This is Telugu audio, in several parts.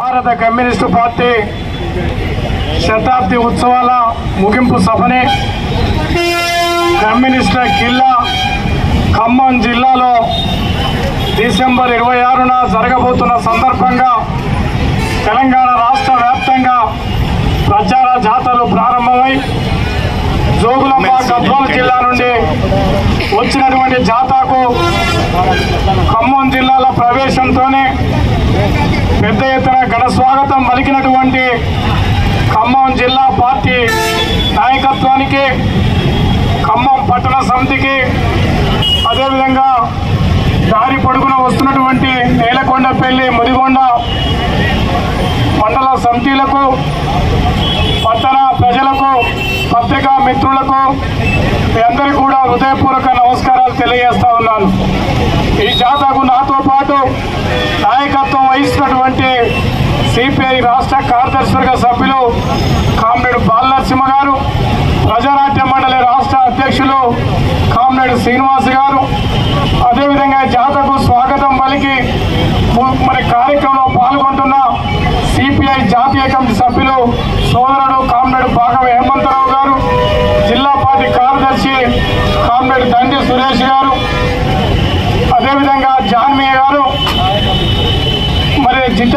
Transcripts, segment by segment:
భారత కమ్యూనిస్టు పార్టీ శతాబ్ది ఉత్సవాల ముగింపు సభని కమ్యూనిస్టుల కిల్లా ఖమ్మం జిల్లాలో డిసెంబర్ ఇరవై ఆరున జరగబోతున్న సందర్భంగా తెలంగాణ రాష్ట్ర వ్యాప్తంగా ప్రచార జాతరలు ప్రారంభమై జోగులాంబ గద్వాల జిల్లా నుండి వచ్చినటువంటి జాతాకు ఖమ్మం జిల్లాల ప్రవేశంతోనే పెద్ద ఎత్తున ఘన స్వాగతం పలికినటువంటి ఖమ్మం జిల్లా పార్టీ నాయకత్వానికి ఖమ్మం పట్టణ సమితికి అదేవిధంగా దారి పొడుగున వస్తున్నటువంటి నేలకొండపల్లి ముదిగొండ మండల సమితిలకు పట్టణ ప్రజలకు పత్రికా మిత్రులకు మీ అందరికీ కూడా హృదయపూర్వక నమస్కారాలు తెలియజేస్తా ఉన్నాను. ఈ జాతకు నాతో పాటు నాయకత్వం వహిస్తున్నటువంటి సిపిఐ రాష్ట్ర కార్యదర్శివర్గ సభ్యులు కామ్రేడ్ బాలనరసింహ గారు ప్రజానాట్య మండలి రాష్ట్ర అధ్యక్షులు కామ్రేడ్ శ్రీనివాస్ గారు. అదేవిధంగా జాతకు స్వాగతం పలికి మరి కార్యక్రమంలో పాల్గొంటున్న సిపిఐ జాతీయ కమిటీ సభ్యులు సోదరుడు కామ్రేడ్ భాగవ హేమంతరావు జిల్లా పార్టీ కార్యదర్శి కామ్రేడ్ దండి సురేష్ గారు అదేవిధంగా జాన్మయ్య గారు మరి జిత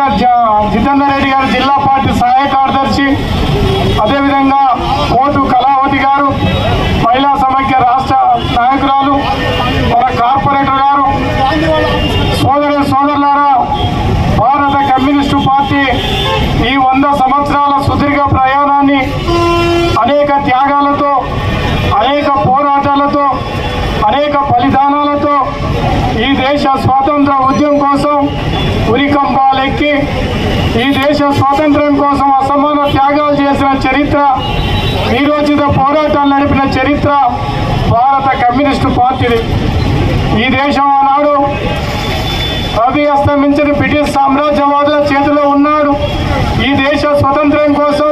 జితేందర్ రెడ్డి గారు జిల్లా పార్టీ సహాయ కార్యదర్శి అదేవిధంగా కోటు కళావతి గారు మహిళా సమైక్య రాష్ట్ర నాయకురాలు మన కార్పొరేటర్ గారు సోదరు సోదరులారా భారత కమ్యూనిస్టు పార్టీ ఈ వంద సంవత్సరాల సుదీర్ఘ ప్రయాణాన్ని అనేక త్యాగాలతో అనేక పోరాటాలతో అనేక బలిదానాలతో ఈ దేశ స్వాతంత్ర ఉద్యమం కోసం ఉరికంబాలెక్కి ఈ దేశ స్వాతంత్ర్యం కోసం అసమాన త్యాగాలు చేసిన చరిత్ర నిరోచిత పోరాటాలు నడిపిన చరిత్ర భారత కమ్యూనిస్టు పార్టీది. ఈ దేశం ఆనాడు రవి అస్తమించిన బ్రిటిష్ సామ్రాజ్యం చేతిలో ఉన్నాడు ఈ దేశ స్వతంత్రం కోసం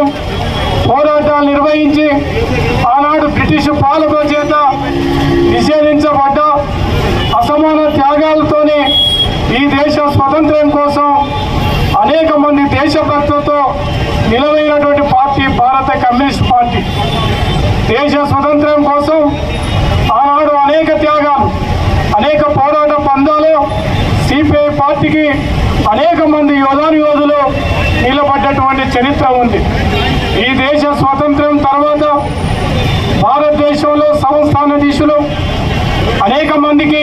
పోరాటాలు నిర్వహించి ఆనాడు బ్రిటిష్ పాలకుల చేత నిషేధించబడ్డ అసమాన త్యాగాలతోనే ఈ దేశ స్వతంత్రం కోసం అనేక మంది దేశభక్తులతో నిలవైనటువంటి పార్టీ భారత కమ్యూనిస్ట్ పార్టీ దేశ స్వతంత్రం కోసం ఆనాడు అనేక త్యాగాలు అనేక పోరాట పందాలు సిపిఐ పార్టీకి అనేక మంది యోధాను యోధులు నిలబడ్డటువంటి చరిత్ర ఉంది. ఈ దేశ స్వాతంత్ర్యం తర్వాత భారతదేశంలో సంస్థానాధీశులు అనేక మందికి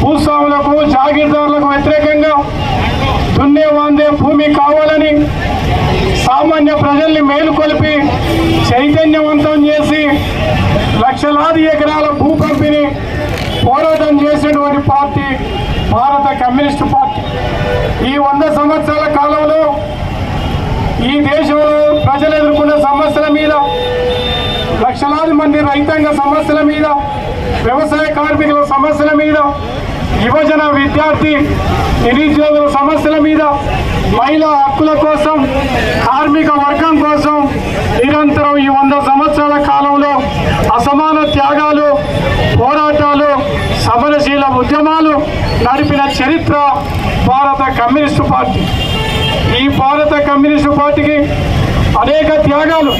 భూస్వాములకు జాగీర్దారులకు వ్యతిరేకంగా దున్నే వాందే భూమి కావాలని సామాన్య ప్రజల్ని మేలుకొలిపి చైతన్యవంతం చేసి లక్షలాది ఎకరాల భూ పంపిణీ పోరాటం చేసినటువంటి పార్టీ భారత కమ్యూనిస్టు పార్టీ. ఈ వంద సంవత్సరాల కాలంలో ఈ దేశంలో ప్రజలు ఎదుర్కొన్న సమస్యల మీద లక్షలాది మంది రైతాంగ సమస్యల మీద వ్యవసాయ కార్మికుల సమస్యల మీద యువజన విద్యార్థి నిరుద్యోగుల సమస్యల మీద మహిళా హక్కుల కోసం కార్మిక వర్గం కోసం నిరంతరం ఈ వంద సంవత్సరాల కాలంలో అసమాన త్యాగాలు పోరాటాలు సమరశీల ఉద్యమాలు నడిపిన చరిత్ర భారత కమ్యూనిస్టు పార్టీ. ఈ భారత కమ్యూనిస్టు పార్టీకి అనేక త్యాగాలు.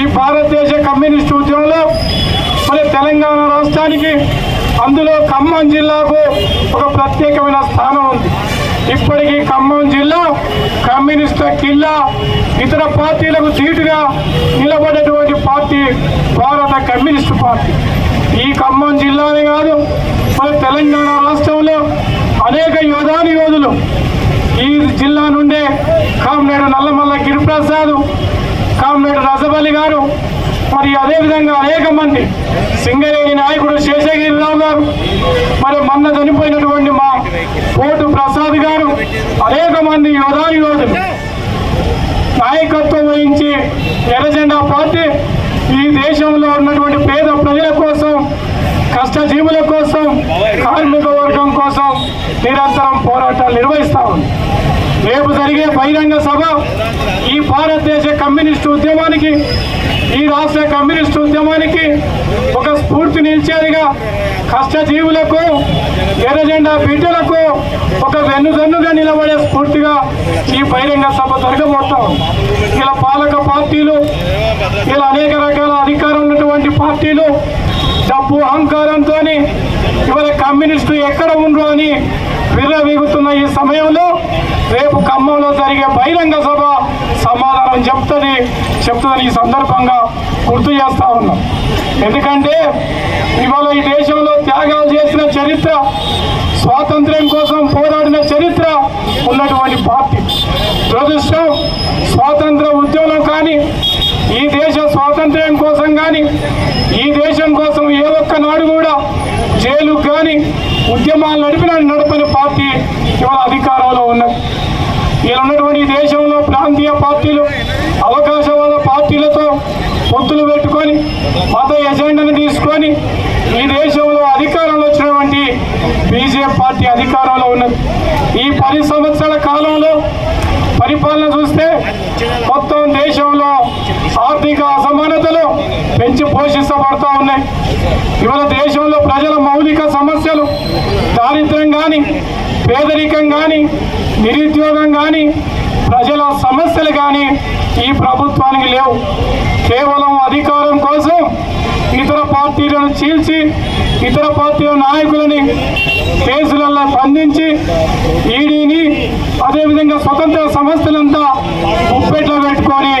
ఈ భారతదేశ కమ్యూనిస్టు ఉద్యమంలో మరి తెలంగాణ రాష్ట్రానికి అందులో ఖమ్మం జిల్లాకు ఒక ప్రత్యేకమైన స్థానం ఉంది. ఇప్పటికీ ఖమ్మం జిల్లా కమ్యూనిస్టు కిల్లా ఇతర పార్టీలకు ధీటుగా నిలబడేటువంటి పార్టీ భారత కమ్యూనిస్టు పార్టీ. ఈ ఖమ్మం జిల్లానే కాదు మన తెలంగాణ రాష్ట్రంలో అనేక యోధాని యోధులు ఈ జిల్లా నుండే కామ్రేడు నల్లమల్ల గిరిప్రసాద్ కామ్రేడు రజబలి గారు మరి అదేవిధంగా అనేక మంది సింగరేణి నాయకుడు శేషగిరిరావు గారు మరి మొన్న చనిపోయినటువంటి మా కోటు ప్రసాద్ గారు అనేక మంది యోధాని యోధులు. నాయకత్వం వహించి ఎర్రజెండా పార్టీ ఈ దేశంలో ఉన్నటువంటి పేద ప్రజల కోసం కష్టజీవుల కోసం కార్మిక వర్గం కోసం నిరంతరం పోరాటాలు నిర్వహిస్తా ఉంది. రేపు జరిగే బహిరంగ సభ ఈ భారతదేశ కమ్యూనిస్టు ఉద్యమానికి ఈ రాష్ట్ర కమ్యూనిస్టు ఉద్యమానికి ఒక స్ఫూర్తి నిలిచేదిగా కష్టజీవులకు ఎర్రజెండా బిడ్డలకు ఒక వెన్నుదన్నుగా నిలబడే స్ఫూర్తిగా ఈ బహిరంగ సభ జరగబోతాం ఇలా పాలక పార్టీలు ఇలా అనేక రకాల అధికారం ఉన్నటువంటి పార్టీలు డబ్బు అహంకారంతో ఇవాళ కమ్యూనిస్టు ఎక్కడ ఉండ్రు అని విర్రవీగుతున్న ఈ సమయంలో రేపు ఖమ్మంలో జరిగే బహిరంగ సభ సమాధానం చెప్తుంది చెప్తుందని ఈ సందర్భంగా గుర్తు చేస్తా ఉన్నాం. ఎందుకంటే ఇవాళ ఈ దేశంలో త్యాగాలు చేసిన చరిత్ర స్వాతంత్ర్యం కోసం పోరాడిన చరిత్ర ఉన్నటువంటి పార్టీ. దురదృష్టం స్వాతంత్ర ఉద్యమం కానీ ఈ దేశ స్వాతంత్ర్యం కోసం కానీ ఈ దేశం కోసం ఏ ఒక్క నాడు కూడా జైలు కానీ ఉద్యమాలు నడిపిన నడపని పార్టీ ఇవాళ అధికారంలో ఉన్నది. ఇలా ఉన్నటువంటి దేశంలో ప్రాంతీయ పార్టీలు అవకాశవాద పార్టీలతో పొత్తులు పెట్టుకొని మత ఎజెండాను తీసుకొని ఈ దేశంలో అధికారంలో వచ్చినటువంటి బీజేపీ పార్టీ అధికారంలో ఉన్నది. ఈ పది సంవత్సరాల కాలంలో పరిపాలన చూస్తే మొత్తం దేశంలో ఆర్థిక అసమానతలు పెంచి పోషిస్తబడతా ఉన్నాయి. ఇవాళ దేశంలో ప్రజల మౌలిక సమస్యలు దారిద్ర్యం కానీ పేదరికం కానీ నిరుద్యోగం కానీ ప్రజల సమస్యలు కానీ ఈ ప్రభుత్వానికి లేవు. కేవలం అధికారం కోసం ఇతర పార్టీలను చీల్చి ఇతర పార్టీల నాయకులని కేసులలో బంధించి ఈడీని అదేవిధంగా స్వతంత్ర సంస్థలంతా ముప్పెట్లో పెట్టుకొని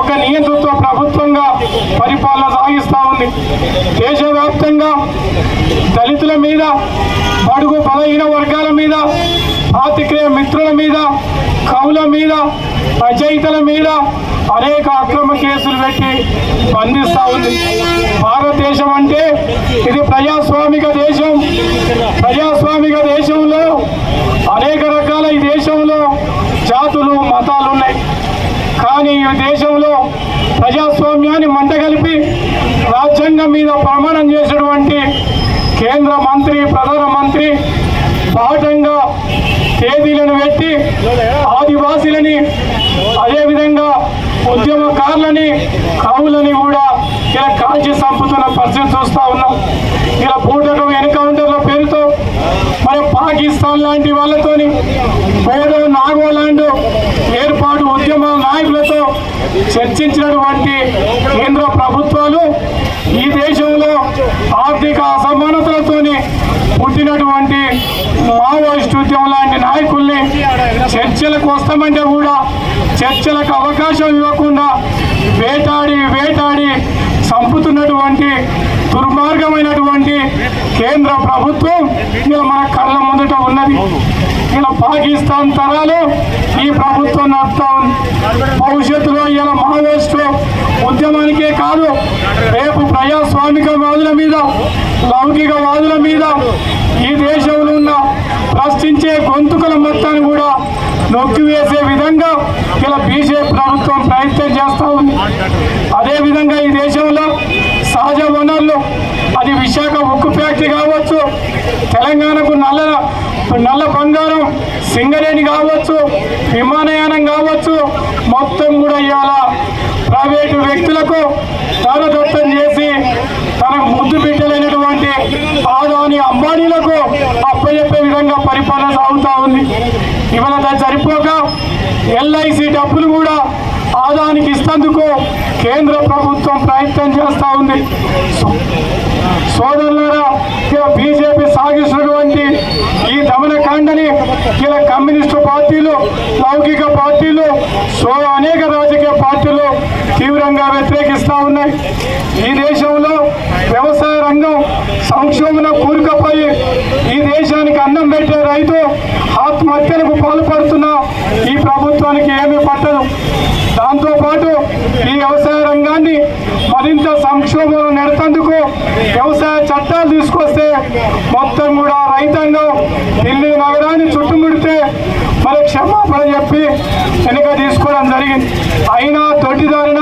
ఒక నియంతృత్వ ప్రభుత్వంగా పరిపాలన సాగిస్తూ ఉంది. దేశవ్యాప్తంగా దళితుల మీద బడుగు బలహీన వర్గాల మీద పాతికేయ మిత్రుల మీద కవుల మీద రచయితల మీద అనేక అక్రమ కేసులు పెట్టి బంధిస్తూ ఉంది. భారతదేశం అంటే ఇది ప్రజాస్వామిక దేశం. ప్రజాస్వామిక దేశంలో అనేక రకాల ఈ దేశంలో జాతులు మతాలు ఉన్నాయి. ఈ దేశంలో ప్రజాస్వామ్యాన్ని మంటగలిపి రాజ్యాంగం మీద ప్రమాణం చేసినటువంటి కేంద్ర మంత్రి ప్రధానమంత్రి బాటంగా తేదీలను పెట్టి ఆదివాసులని అదేవిధంగా ఉద్యమకారులని కవులని కూడా ఇలా కాల్చి చంపుతున్న పరిస్థితి చూస్తూ ఉన్నాం. ఇలా బూటకం ఎన్కౌంటర్ల పేరుతో మరి పాకిస్తాన్ లాంటి వాళ్ళతోని పేద నాగోలాండ్ నాయకులతో చర్చించినటువంటి కేంద్ర ప్రభుత్వాలు ఈ దేశంలో ఆర్థిక అసమానతలతో పుట్టినటువంటి మావోయిస్ట్ ఉద్యమం లాంటి నాయకుల్ని చర్చలకు వస్తామంటే కూడా చర్చలకు అవకాశం ఇవ్వకుండా వేటాడి వేటాడి చంపుతున్నటువంటి దుర్మార్గమైనటువంటి కేంద్ర ప్రభుత్వం ఇలా మన కళ్ళ ముందుట ఉన్నది. ఇలా పాకిస్తాన్ తరాలు ఈ ప్రభుత్వం నడుపుతా ఉంది. భవిష్యత్తులో ఇలా మావోయిస్టు ఉద్యమానికే కాదు రేపు ప్రజాస్వామిక వాదుల మీద లౌకిక వాదుల మీద ఈ దేశంలో ఉన్న ప్రశ్నించే గొంతుకుల మొత్తాన్ని కూడా నొక్కివేసే విధంగా ఇలా బీజేపీ ప్రభుత్వం ప్రయత్నం చేస్తూ ఉంది. అదేవిధంగా ఈ దేశంలో సహజ వనరులు అది విశాఖ ఉక్కు కావచ్చు తెలంగాణకు నల్ల నల్ల బంగారం సింగరేణి కావచ్చు విమానయానం కావచ్చు మొత్తం కూడా ఇవాళ ప్రైవేటు వ్యక్తులకు దానదత్తం చేసి తనకు ముద్దు బిడ్డలైనటువంటి ఆదాని అంబానీలకు అప్పచెప్పే విధంగా పరిపాలన సాగుతూ ఉంది. ఇవాళ దాన్ని సరిపోక ఎల్ఐసి డబ్బులు కూడా ఆదానికి ఇస్తందుకు కేంద్ర ప్రభుత్వం ప్రయత్నం చేస్తూ ఉంది. సో- సోదరులారా బీజేపీ సాగిస్తున్నటువంటి ఈ దమనకాండని ఇలా కమ్యూనిస్టు పార్టీలు లౌకిక పార్టీలు సో అనేక రాజకీయ పార్టీలు తీవ్రంగా వ్యతిరేకిస్తూ ఉన్నాయి. ఈ దేశంలో వ్యవసాయ రంగం సంక్షోభన కూరుకపోయి ఈ దేశానికి అన్నం పెట్టే రైతు ఆత్మహత్యలకు పాల్పడుతున్న ఈ ప్రభుత్వానికి ఏమీ పట్ట దాంతోపాటు ఈ వ్యవసాయ రంగాన్ని మరింత సంక్షోభం నెడతందుకు వ్యవసాయ చట్టాలు తీసుకొస్తే మొత్తం కూడా రైతాంగం ఢిల్లీ నగరాన్ని చుట్టుముడితే మరి క్షమాపణ చెప్పి వెనుక తీసుకోవడం జరిగింది. అయినా తొట్టిదారిన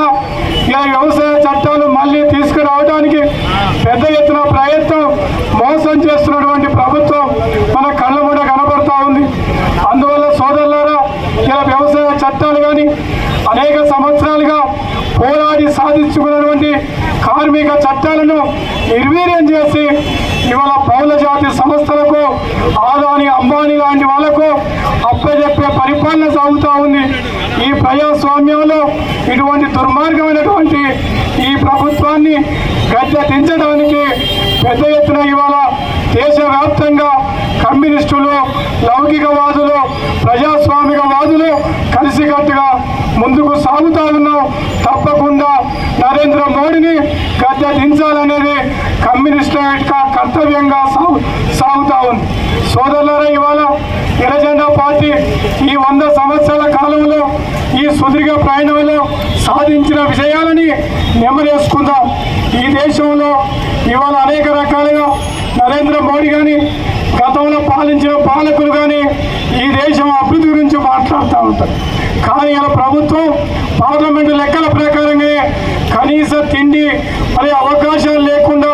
ఇలా వ్యవసాయ చట్టాలు మళ్ళీ తీసుకురావడానికి పెద్ద ఎత్తున ప్రయత్నం మోసం చేస్తున్నటువంటి ప్రభుత్వం మన కళ్ళ కూడా కనబడతా ఉంది అందువల్ల సోదరులారా ఇలా వ్యవసాయ చట్టాలు కానీ అనేక సంవత్సరాలుగా పోరాడి సాధించుకున్నటువంటి కార్మిక చట్టాలను నిర్వీర్యం చేసి ఇవాళ పౌల జాతి సంస్థలకు ఆదాని అంబానీ లాంటి వాళ్ళకు అప్పచెప్పే పరిపాలన సాగుతూ ఉంది. ఈ ప్రజాస్వామ్యంలో ఇటువంటి దుర్మార్గమైనటువంటి ఈ ప్రభుత్వాన్ని గద్దె దించడానికి పెద్ద ఎత్తున ఇవాళ దేశవ్యాప్తంగా కమ్యూనిస్టులు లౌకికవాదులు ప్రజాస్వామికవాదులు కలిసికట్టుగా ముందుకు సాగుతా ఉన్నాం. తప్పకుండా నరేంద్ర మోడీని గద్దె దించాలనేది కమ్యూనిస్టుల యొక్క కర్తవ్యంగా సాగు సాగుతా ఉంది. సోదరులారా ఇవాళ ఎర్రజెండా పార్టీ ఈ వంద సంవత్సరాల కాలంలో ఈ సుదీర్ఘ ప్రయాణంలో సాధించిన విజయాలని నెమరేసుకుందాం. ఈ దేశంలో ఇవాళ అనేక రకాలుగా నరేంద్ర మోడీ కానీ గతంలో పాలించిన పాలకులు కానీ ఈ దేశం అభివృద్ధి గురించి మాట్లాడుతూ ఉంటారు. కానీ ఇలా ప్రభుత్వం పార్లమెంటు లెక్కల ప్రకారంగా కనీస తిండి మరి అవకాశాలు లేకుండా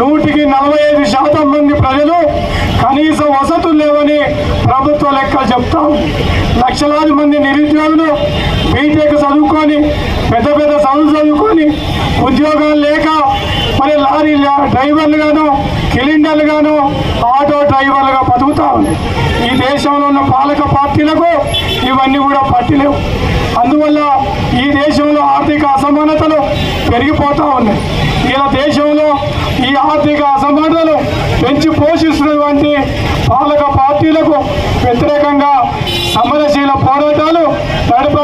నూటికి నలభై ఐదు శాతం మంది ప్రజలు కనీస వసతులు లేవని ప్రభుత్వ లెక్కలు చెప్తా లక్షలాది మంది నిరుద్యోగులు బీటెక్ చదువుకొని పెద్ద పెద్ద చదువులు చదువుకొని ఉద్యోగాలు లేక మరి లారీ డ్రైవర్లు గాను కిలిండర్లు గాను ఆటో డ్రైవర్లుగా బతుకుతా ఉంది. ఈ దేశంలో ఉన్న పాలక పార్టీలకు ఇవన్నీ కూడా పట్టిలేవు. అందువల్ల ఈ దేశంలో ఆర్థిక అసమానతలు పెరిగిపోతూ ఉన్నాయి. ఇలా దేశంలో ఈ ఆర్థిక అసమానతలు పెంచి పోషిస్తున్నటువంటి పాలక పార్టీలకు వ్యతిరేకంగా సమరశీల పోరాటాలు నడపాలనే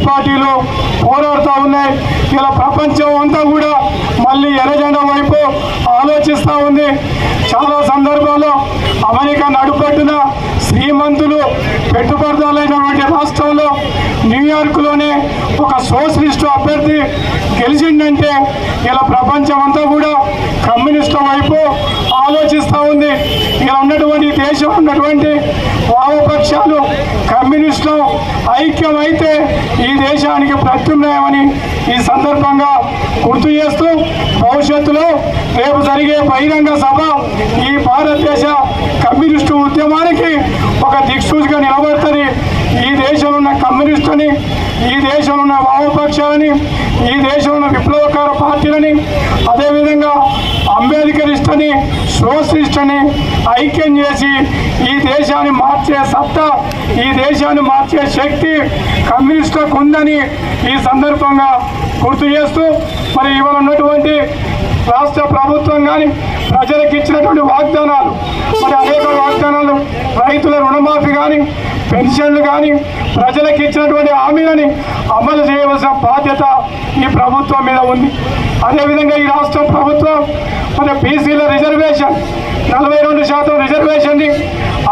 కమ్యూనిస్ట్ పార్టీలు పోరాడుతూ ఉన్నాయి. ఇలా ప్రపంచం అంతా కూడా మళ్ళీ ఎర్రజెండా వైపు ఆలోచిస్తూ ఉంది. చాలా సందర్భాల్లో అమెరికా నడుపట్టున శ్రీమంతులు పెట్టుబడిదారులైనటువంటి రాష్ట్రంలో న్యూయార్క్లోనే ఒక సోషలిస్టు అభ్యర్థి గెలిచిందంటే ఇలా ప్రపంచం అంతా కూడా కమ్యూనిస్టు వైపు ఆలోచిస్తూ ఉంది. ఇలా ఉన్నటువంటి దేశం ఉన్నటువంటి వామపక్షాలు కమ్యూనిస్టులు ఐక్యమైతే ఈ దేశానికి ప్రత్యున్నాయమని ఈ సందర్భంగా గుర్తు చేస్తూ భవిష్యత్తులో రేపు జరిగే బహిరంగ సభ ఈ భారతదేశ కమ్యూనిస్టు ఉద్యమానికి ఒక దిక్సూచిగా నిలబడుతుంది. ఈ దేశంలో ఉన్న కమ్యూనిస్టుని ఈ దేశంలో ఉన్న వామపక్షాలని ఈ దేశంలో ఉన్న విప్లవకార పార్టీలని అదేవిధంగా అంబేద్కర్ ఇష్టని సోషలిస్ట్ ఐక్యం చేసి ఈ దేశాన్ని మార్చే సత్తా ఈ దేశాన్ని మార్చే శక్తి కమ్యూనిస్టులకు ఉందని ఈ సందర్భంగా గుర్తు చేస్తూ మరి ఇవాళ ఉన్నటువంటి రాష్ట్ర ప్రభుత్వం కానీ ప్రజలకు ఇచ్చినటువంటి వాగ్దానాలు మరి అనేక వాగ్దానాలు రైతుల రుణమాఫీ కానీ పెన్షన్లు కానీ ప్రజలకు ఇచ్చినటువంటి హామీలని అమలు చేయవలసిన బాధ్యత ఈ ప్రభుత్వం మీద ఉంది. అదేవిధంగా ఈ రాష్ట్ర ప్రభుత్వం మన బీసీల రిజర్వేషన్ నలభై రెండు శాతం రిజర్వేషన్ని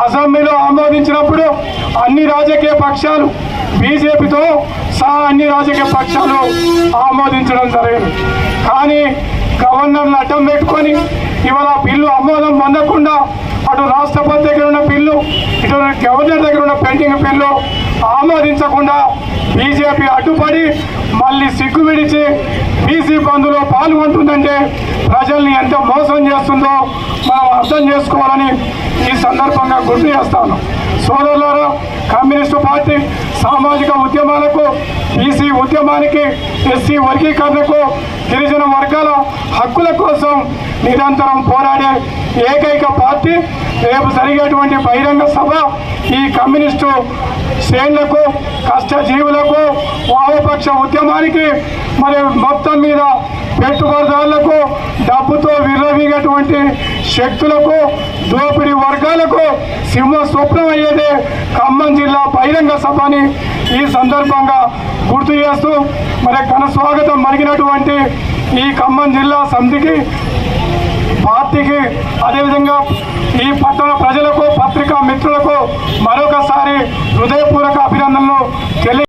అసెంబ్లీలో ఆమోదించినప్పుడు అన్ని రాజకీయ పక్షాలు బీజేపీతో సహా అన్ని రాజకీయ పక్షాలు ఆమోదించడం జరిగింది. కానీ గవర్నర్ అడ్డం పెట్టుకొని ఇవాళ బిల్లు ఆమోదం పొందకుండా అటు రాష్ట్రపతి దగ్గర ఉన్న బిల్లు ఇటు గవర్నర్ దగ్గర ఉన్న పెండింగ్ బిల్లు ఆమోదించకుండా బీజేపీ అడ్డుపడి మళ్ళీ సిగ్గు విడిచి బీసీ బంధులో పాల్గొంటుందంటే ప్రజల్ని ఎంత మోసం చేస్తుందో మనం అర్థం చేసుకోవాలని ఈ సందర్భంగా గుర్తు చేస్తాను. సోదరులారా కమ్యూనిస్టు పార్టీ సామాజిక ఉద్యమాలకు బీసీ ఉద్యమానికి ఎస్సీ వర్గీకరణకు గిరిజన వర్గాల హక్కుల కోసం నిరంతరం పోరాడే ఏకైక పార్టీ రేపు జరిగేటువంటి బహిరంగ సభ ఈ కమ్యూనిస్టు శ్రేణులకు కష్టజీవులకు వామపక్ష ఉద్యమానికి మరి మొత్తం మీద పెట్టుబడిదారులకు డబ్బుతో విర్రవీగటువంటి శక్తులకు దోపిడీ వర్గాలకు సింహ స్వప్నం అయ్యేదే ఖమ్మం జిల్లా బహిరంగ సభని ఈ సందర్భంగా గుర్తు చేస్తూ మరి ఘన స్వాగతం మరిగినటువంటి ఈ ఖమ్మం జిల్లా సమితికి పార్టీకి అదేవిధంగా ఈ పట్టణ ప్రజలకు పత్రికా మిత్రులకు మరొకసారి హృదయపూర్వక అభినందనలు